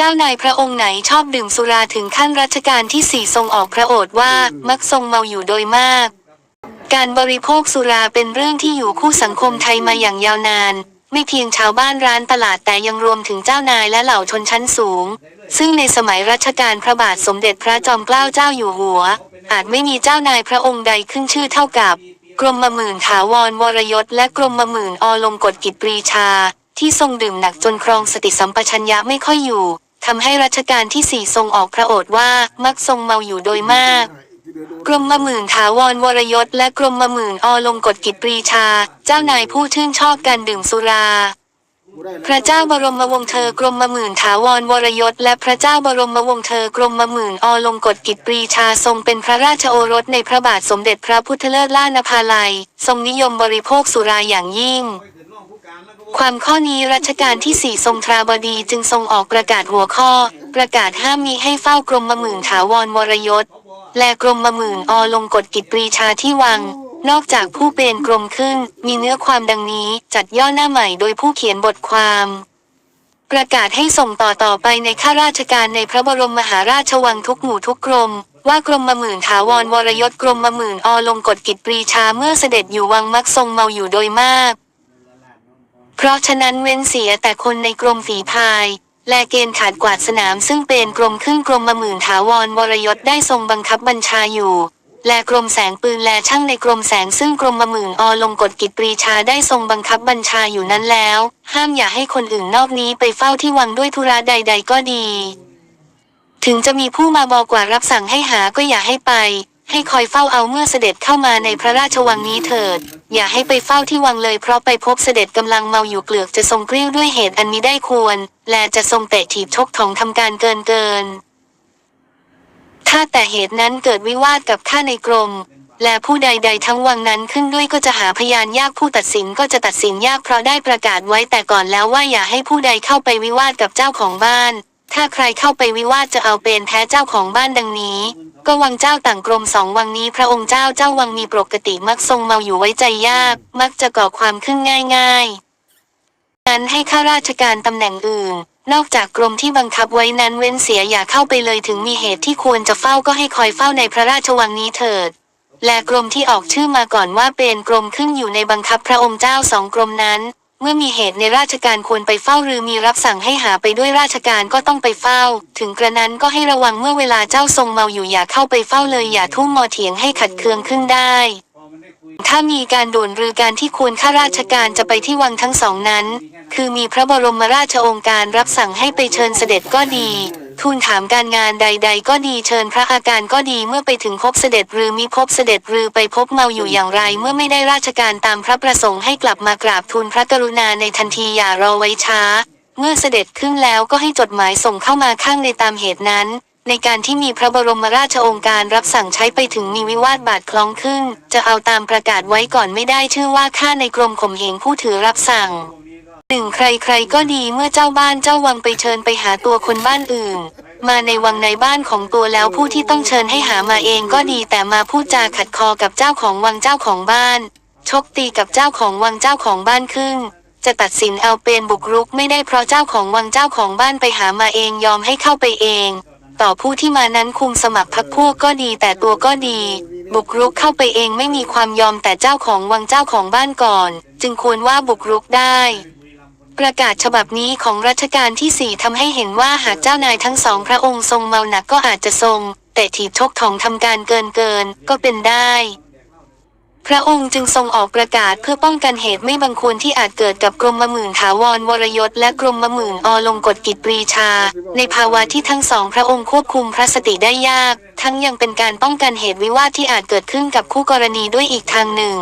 เจ้านายพระองค์ไหนชอบดื่มสุราถึงขั้นรัชกาลที่สี่ทรงออกพระโอษฐ์ว่ามักทรงเมาอยู่โดยมาก การบริโภคสุราเป็นเรื่องที่อยู่คู่สังคมไทยมาอย่างยาวนาน ไม่เพียงชาวบ้านร้านตลาดแต่ยังรวมถึงเจ้านายและเหล่าชนชั้นสูง ซึ่งในสมัยรัชกาลพระบาทสมเด็จพระจอมเกล้าเจ้าอยู่หัว อาจไม่มีเจ้านายพระองค์ใดขึ้นชื่อเท่ากับ กรมมหมื่นถาวรวรยศและกรมมหมื่นอลงกฎกิจปรีชา ที่ทรงดื่มหนักจนครองสติสัมปชัญญะไม่ค่อยอยู่ ทำให้รัชกาลที่สี่ทรงออกพระโอษฐ์ว่ามักทรงเมาอยู่โดยมาก กรมมะหมื่นถาวรวรยศและกรมมะหมื่นอลงกฎกิจปรีชา เจ้านายผู้ชื่นชอบการดื่มสุราพระเจ้าบรมวงศ์เธอกรมมหมื่นถาวรวรยศ และพระเจ้าบรมวงศ์เธอกรมมหมื่นอลงกฎกิจปรีชาทรงเป็นพระราชโอรสในพระบาทสมเด็จพระพุทธเลิศล่านภาลัย ทรงนิยมบริโภคสุราอย่างยิ่ง ความข้อนี้รัชกาลที่สี่ทรงทราบดีจึงทรงออกประกาศหัวข้อ ประกาศห้ามมีให้เฝ้ากรมมหมื่นถาวรวรยศ และกรมมหมื่นอลงกฎกิจปรีชาที่วัง นอกจากผู้เป็นกรมขึ้น มีเนื้อความดังนี้จัดย่อหน้าใหม่โดยผู้เขียนบทความ ประกาศให้ส่งต่อต่อไปในข้าราชการในพระบรมมหาราชวังทุกหมู่ทุกกรมว่ากรมมหมื่นถาวรวรยศกรมมหมื่นอลงกฎกิจปรีชาเมื่อเสด็จอยู่วังมักทรงเมาอยู่โดยมาก เพราะฉะนั้นเว้นเสียแต่คนในกรมฝีพาย และเกณฑ์ขาดกวาดสนามซึ่งเป็นกรมขึ้นกรมมหมื่นถาวรวรยศได้ทรงบังคับบัญชาอยู่ และกรมแสงปืนและช่างในกรมแสงซึ่งกรมมหมื่นอลงกฎกิจปรีชาได้ทรงบังคับบัญชาอยู่นั้นแล้ว ห้ามอย่าให้คนอื่นนอกนี้ไปเฝ้าที่วังด้วยธุระใด ๆ ก็ดี ถึงจะมีผู้มาบอกว่ารับสั่งให้หาก็อย่าให้ไป ให้คอยเฝ้าเอาเมื่อเสด็จเข้ามาในพระราชวังนี้เถิด อย่าให้ไปเฝ้าที่วังเลยเพราะไปพบเสด็จกำลังเมาอยู่เกลือกจะทรงกริ้วด้วยเหตุอันนี้ได้ควร และจะทรงเตะถีบชกถองทำการเกินเกิน ถ้าแต่เหตุนั้นเกิดวิวาทกับข้าในกรม และผู้ใดๆทั้งวังนั้นขึ้นด้วยก็จะหาพยานยากผู้ตัดสินก็จะตัดสินยากเพราะได้ประกาศไว้แต่ก่อนแล้วว่าอย่าให้ผู้ใดเข้าไปวิวาทกับเจ้าของบ้าน ถ้าใครเข้าไปวิวาทจะเอาเป็นแพ้เจ้าของบ้านดังนี้ ก็วังเจ้าต่างกรมสองวังนี้ พระองค์เจ้าเจ้าวังมีปกติมักทรงเมาอยู่ไว้ใจยาก มักจะก่อความขึ้นง่ายๆ นั้นให้ข้าราชการตำแหน่งอื่น นอกจากกรมที่บังคับไว้นั้นเว้นเสียอย่าเข้าไปเลยถึงมีเหตุที่ควรจะเฝ้าก็ให้คอยเฝ้าในพระราชวังนี้เถิด และกรมที่ออกชื่อมาก่อนว่าเป็นกรมขึ้นอยู่ในบังคับพระองค์เจ้าสองกรมนั้น เมื่อมีเหตุในราชการควรไปเฝ้าหรือมีรับสั่งให้หาไปด้วยราชการก็ต้องไปเฝ้า ถึงกระนั้นก็ให้ระวังเมื่อเวลาเจ้าทรงเมาอยู่อย่าเข้าไปเฝ้าเลยอย่าทุ่มมอเถียงให้ขัดเคืองขึ้นได้ ถ้ามีการด่วนหรือการที่ควรข้าราชการจะไปที่วังทั้งสองนั้น คือมีพระบรมราชโองการรับสั่งให้ไปเชิญเสด็จก็ดี ทูลถามการงานใด ๆ ก็ดีเชิญพระอาการก็ดีเมื่อไปถึงพบเสด็จหรือมิพบเสด็จหรือไปพบเมาอยู่อย่างไร เมื่อไม่ได้ราชการตามพระประสงค์ให้กลับมากราบทูลพระกรุณาในทันทีอย่ารอไว้ช้า เมื่อเสด็จขึ้นแล้วก็ให้จดหมายส่งเข้ามาข้างในตามเหตุนั้น ในการที่มีพระบรมราชองค์การรับสั่งใช้ไปถึงมีวิวาทบาดคล้องขึ้น จะเอาตามประกาศไว้ก่อนไม่ได้ชื่อว่าข้าในกรมข่มเหงผู้ถือรับสั่ง หนึ่งใครๆก็ดีเมื่อเจ้าบ้านเจ้าวังไปเชิญไปหาตัวคนบ้านอื่น มาในวังในบ้านของตัวแล้วผู้ที่ต้องเชิญให้หามาเองก็ดีแต่มาพูดจาขัดคอกับเจ้าของวังเจ้าของบ้าน ชกตีกับเจ้าของวังเจ้าของบ้านขึ้นจะตัดสินเอาเป็นบุกรุกไม่ได้เพราะเจ้าของวังเจ้าของบ้านไปหามาเองยอมให้เข้าไปเอง ต่อผู้ที่มานั้นคุมสมัครพักพวกก็ดีแต่ตัวก็ดี บุกรุกเข้าไปเองไม่มีความยอมแต่เจ้าของวังเจ้าของบ้านก่อน จึงควรว่าบุกรุกได้ ประกาศฉบับนี้ของรัชกาลที่สี่ทำให้เห็นว่าหากเจ้านายทั้งสองพระองค์ทรงเมาหนักก็อาจจะทรง แต่ถีบชกถองทำการเกินเกินก็เป็นได้ พระองค์จึงทรงออกประกาศเพื่อป้องกันเหตุไม่บังควรที่อาจเกิดกับกรมมหมื่นถาวรวรยศและกรมมหมื่นอลงกฎกิจปรีชา ในภาวะที่ทั้งสองพระองค์ควบคุมพระสติได้ยาก ทั้งยังเป็นการป้องกันเหตุวิวาทที่อาจเกิดขึ้นกับคู่กรณีด้วยอีกทางหนึ่ง